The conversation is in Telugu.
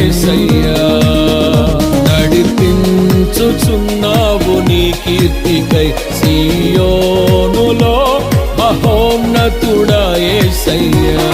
ఏసయ్యా నడిపించుచున్నావు నీ కీర్తికై సీయోనులో మహోన్నతుడా ఏసయ్యా.